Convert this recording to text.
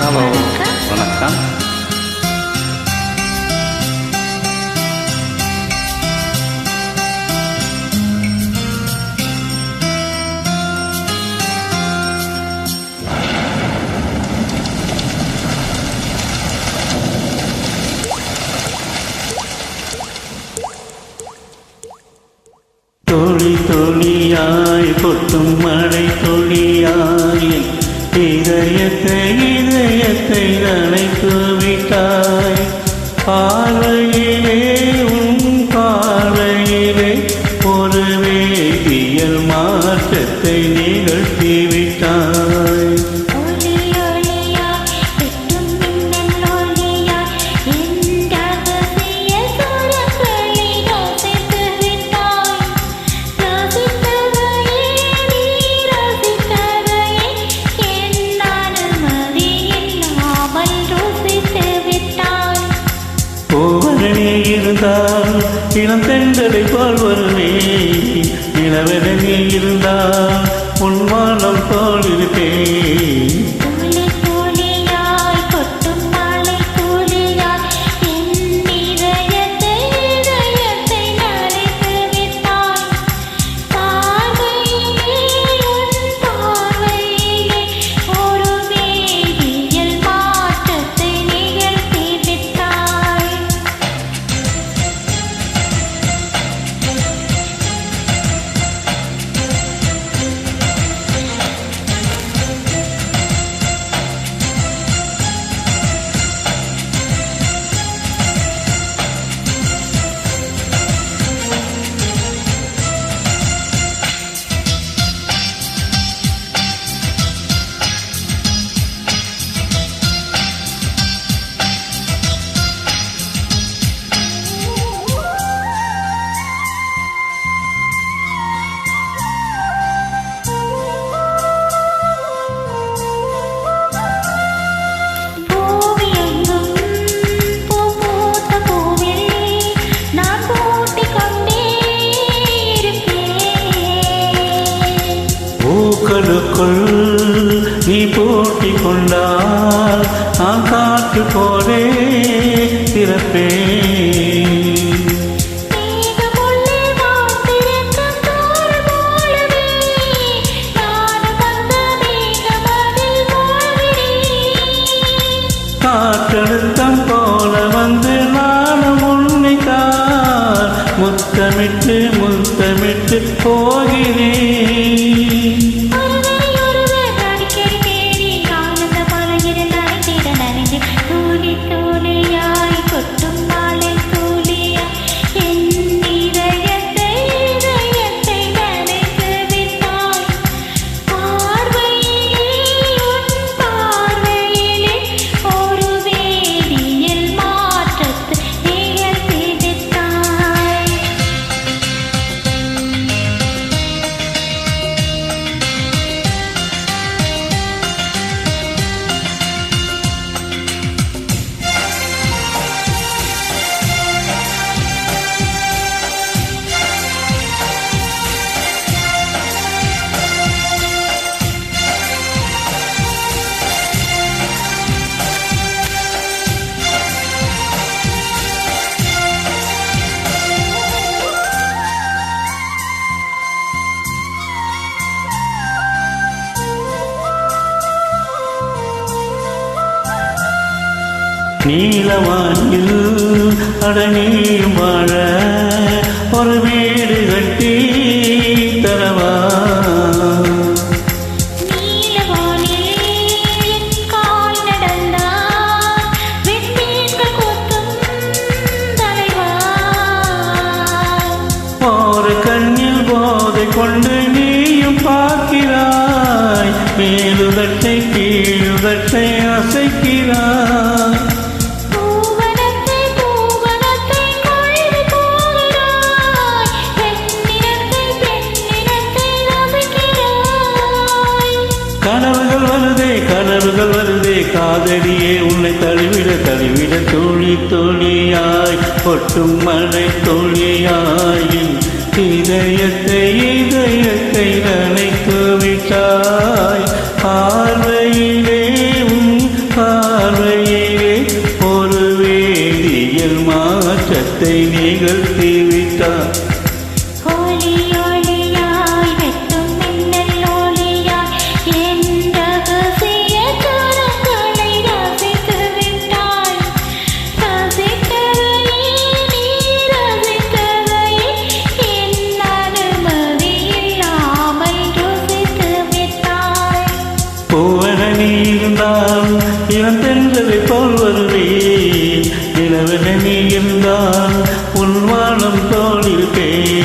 Hello. வணக்கம். துளி துளியாய் கொட்டும் மழை துளியாய் இதயத்தை இதயத்தை நனைத்து இருந்தால் இளம் தென்றலை போல் வருவே இளவெனி இருந்தால் உன்மானம் போல் இருப்பேன். பூக்களுக்குள் நீ போட்டி கொண்டால் நான் காட்டு போலே திறப்பேன் நீலவானில் அடனியும் வாழ ஒரு வீடு கட்டி தரவா? கண்ணில் போதை கொண்டு நீயும் பார்க்கிறாய் மேலுதட்டை கீழுதட்டை அசைக்கிறாய். கனவுகள் வருதே கனவுகள் வருதே. காதடியே உன்னை தழுவிட தழுவிட தோழி தோழியாய். ஒட்டும் மழை தோழியாயின் இதயத்தை இதயத்தை நினைத்து விட்டாய். பார்வையிலே உன் பார்வையிலே ஒரு வேதியல் மாற்றத்தை நிகழ்த்தி விட்டாய். நீ இருந்தால் இளம் தென்றலை போல் வருவே நிலவென நீ இருந்தால் உன் வானம் தோழிருப்பே தோழி